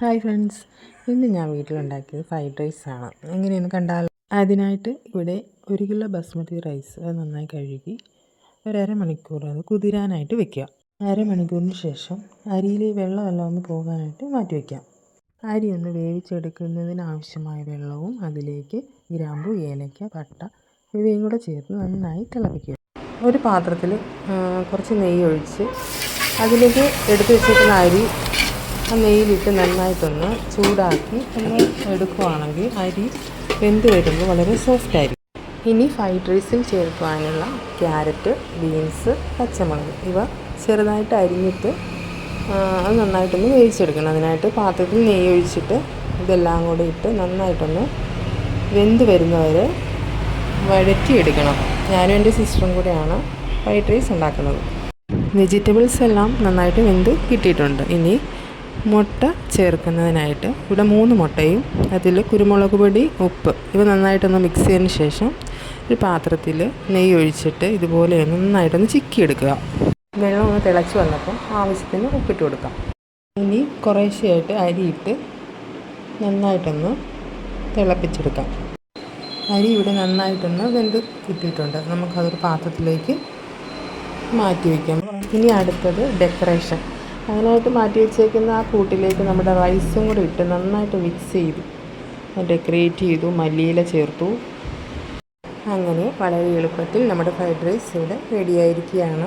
Hi friends ഇന്ന് ഞാൻ വീട്ടിലുണ്ടാക്കിയത് fried rice ആണ്. എങ്ങനെയെന്ന് കണ്ടാൽ അതിനായിട്ട് ഇവിടെ ഒരു കിലോ ബസ്മതി റൈസ് അത് നന്നായി കഴുകി ഒരര മണിക്കൂർ അത് കുതിരാനായിട്ട് വെക്കുക. അരമണിക്കൂറിന് ശേഷം അരിയിൽ വെള്ളമെല്ലാം ഒന്ന് പോകാനായിട്ട് മാറ്റി വയ്ക്കാം അരി ഒന്ന് വേവിച്ചെടുക്കുന്നതിന് ആവശ്യമായ വെള്ളവും അതിലേക്ക് ഗ്രാമ്പു ഏലയ്ക്ക പട്ട ഇവയും കൂടെ ചേർത്ത് നന്നായി തിളപ്പിക്കുക. ഒരു പാത്രത്തിൽ കുറച്ച് നെയ്യ് ഒഴിച്ച് അതിലേക്ക് എടുത്തു വെച്ചിരിക്കുന്ന അരി ആ നെയ്യിലിട്ട് നന്നായിട്ടൊന്ന് ചൂടാക്കി ഒന്ന് എടുക്കുവാണെങ്കിൽ അരി വെന്ത് വരുമ്പോൾ വളരെ സോഫ്റ്റ് ആയിരിക്കും. ഇനി ഫ്രൈഡ് റൈസിൽ ചേർക്കുവാനുള്ള ക്യാരറ്റ് ബീൻസ് പച്ചമുളക് ഇവ ചെറുതായിട്ട് അരിഞ്ഞിട്ട് അത് നന്നായിട്ടൊന്ന് വേവിച്ചെടുക്കണം. അതിനായിട്ട് പാത്രത്തിൽ നെയ്യ് ഒഴിച്ചിട്ട് ഇതെല്ലാം കൂടി ഇട്ട് നന്നായിട്ടൊന്ന് വെന്ത് വരുന്നവരെ വഴറ്റിയെടുക്കണം. ഞാനും എന്റെ സിസ്റ്ററും കൂടെയാണ് ഫ്രൈഡ് റൈസ് ഉണ്ടാക്കുന്നത്. വെജിറ്റബിൾസ് എല്ലാം നന്നായിട്ട് വെന്ത് കിട്ടിയിട്ടുണ്ട്. ഇനി മുട്ട ചേർക്കുന്നതിനായിട്ട് ഇവിടെ മൂന്ന് മുട്ടയും അതിൽ കുരുമുളക് പൊടി ഉപ്പ് ഇവ നന്നായിട്ടൊന്ന് മിക്സ് ചെയ്തതിന് ശേഷം ഒരു പാത്രത്തിൽ നെയ്യ് ഒഴിച്ചിട്ട് ഇതുപോലെ നന്നായിട്ടൊന്ന് ചിക്കിയെടുക്കുക. വെള്ളം ഒന്ന് തിളച്ച് വന്നപ്പോൾ ആവശ്യത്തിന് ഉപ്പിട്ട് കൊടുക്കാം. ഇനി കുറേശ്ശെയായിട്ട് അരിയിട്ട് നന്നായിട്ടൊന്ന് തിളപ്പിച്ചെടുക്കാം. അരി ഇവിടെ നന്നായിട്ടൊന്ന് വെന്ത് കിട്ടിയിട്ടുണ്ട്. നമുക്കതൊരു പാത്രത്തിലേക്ക് മാറ്റി വയ്ക്കാം ഇനി അടുത്തത് ഡെക്കറേഷൻ അതിനായിട്ട് മാറ്റി വെച്ചേക്കുന്ന ആ കൂട്ടിലേക്ക് നമ്മുടെ റൈസും കൂടെ ഇട്ട് നന്നായിട്ട് മിക്സ് ചെയ്തു. ഡെക്കറേറ്റ് ചെയ്തു മല്ലിയില ചേർത്തു. അങ്ങനെ വളരെ എളുപ്പത്തിൽ നമ്മുടെ ഫ്രൈഡ് റൈസ് ഇവിടെ റെഡിയായിരിക്കുകയാണ്